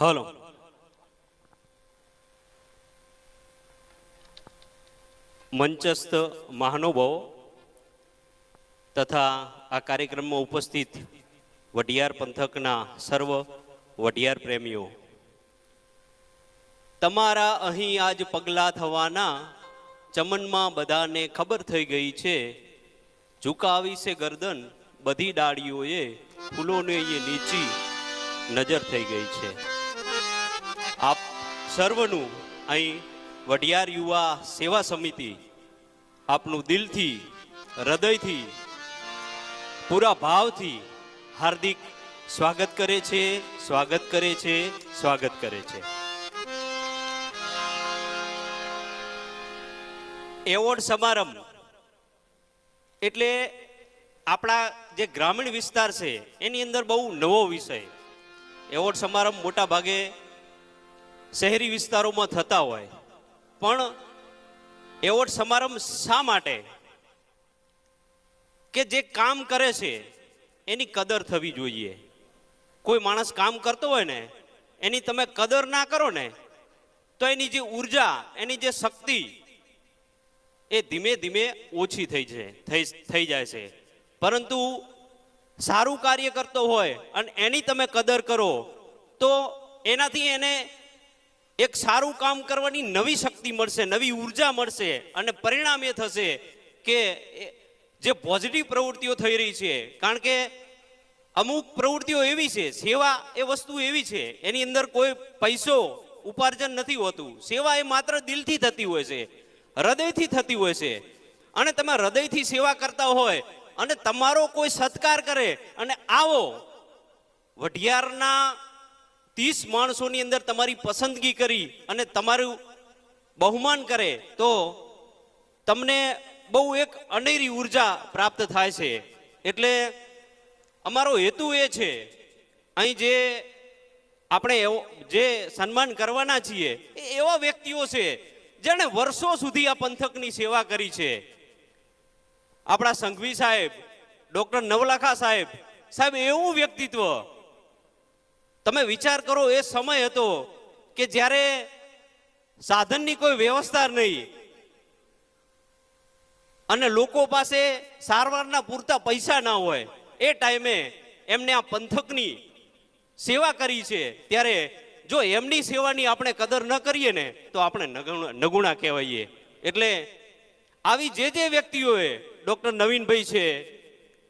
Hello. મંચસ્થ મહાનુભાવો તથા આ કાર્યક્રમમાં ઉપસ્થિત વઢિયાર પંથકના સર્વ વઢિયાર પ્રેમીઓ. તમારા અહીં આજ પગલાં થવાના ચમનમાં બધાને ખબર થઈ ગઈ છે, ઝુકાવી છે ગરદન, બધી ડાળીઓએ ફૂલોને એ નીચી નજર થઈ ગઈ છે. આપ સર્વનું અહીં વઢિયાર યુવા સેવા સમિતિ આપનું દિલથી, હૃદયથી, પૂરા ભાવથી હાર્દિક સ્વાગત કરે છે, સ્વાગત કરે છે, સ્વાગત કરે છે. એવોર્ડ સમારંભ એટલે આપણા જે ગ્રામીણ વિસ્તાર છે, એની અંદર બહુ નવો વિષય. એવોર્ડ સમારંભ મોટા ભાગે શહેરી વિસ્તારોમાં થતા હોય. પણ એવોર્ડ સમારંભ શા માટે? કે જે કામ કરે છે, એની કદર થવી જોઈએ. કોઈ માણસ કામ કરતો હોય ને, એની તમે કદર ના કરો ને, તો એની જે ઊર્જા, એની જે શક્તિ, એ ધીમે ધીમે ઓછી થઈ છે, થઈ જાય છે. પરંતુ સારું કાર્ય કરતો હોય અને એની તમે કદર કરો, તો એનાથી એને એક સારું કામ કરવાની નવી શક્તિ મળશે, નવી ઊર્જા મળશે અને પરિણામ એ થશે કે જે પોઝિટિવ પ્રવૃત્તિઓ થઈ રહી છે, કારણ કે અમુક પ્રવૃત્તિઓ એવી છે, સેવા એ વસ્તુ એવી છે, એની અંદર કોઈ પૈસો ઉપાર્જન નથી હોતું. સેવા એ માત્ર દિલથી થતી હોય છે, હૃદયથી થતી હોય છે. અને તમે હૃદયથી સેવા કરતા હોય અને તમારો કોઈ સત્કાર કરે અને આવો, વઢિયારના ત્રીસ માણસોની અંદર તમારી પસંદગી કરી અને તમારું બહુમાન કરે, તો તમને બહુ એક અનેરી ઊર્જા પ્રાપ્ત થાય છે. એટલે અમારો હેતુ એ છે, અહીં જે આપણે જે સન્માન કરવાના છીએ, એ એવા વ્યક્તિઓ છે, જેણે વર્ષો સુધી આ પંથકની સેવા કરી છે. આપણા સંઘવી સાહેબ, ડોક્ટર નવલાખા સાહેબ સાહેબ, એવું વ્યક્તિત્વ તમે વિચાર કરો, એ સમય હતો કે જ્યારે સાધનની કોઈ વ્યવસ્થા નહીં અને લોકો પાસે સારવારના પૂરતા પૈસા ના હોય, એ ટાઈમે એમને આ પંથકની સેવા કરી છે. ત્યારે જો એમની સેવાની આપણે કદર ન કરીએ ને, તો આપણે નગુણા કહેવાઈએ. એટલે આવી જે જે વ્યક્તિઓએ, ડૉક્ટર નવીનભાઈ છે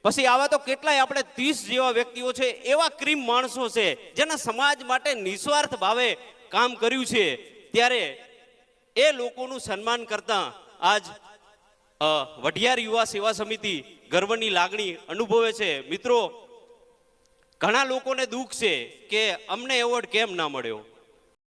પછી આવા તો કેટલાય આપણે ત્રીસ જેવા વ્યક્તિઓ છે, એવા ક્રીમ માણસો છે, જેના સમાજ માટે નિસ્વાર્થ ભાવે કામ કર્યું છે. ત્યારે એ લોકોનું સન્માન કરતા આજ વઢિયાર યુવા સેવા સમિતિ ગર્વની લાગણી અનુભવે છે. મિત્રો, ઘણા લોકોને દુઃખ છે કે અમને એવોર્ડ કેમ ના મળ્યો?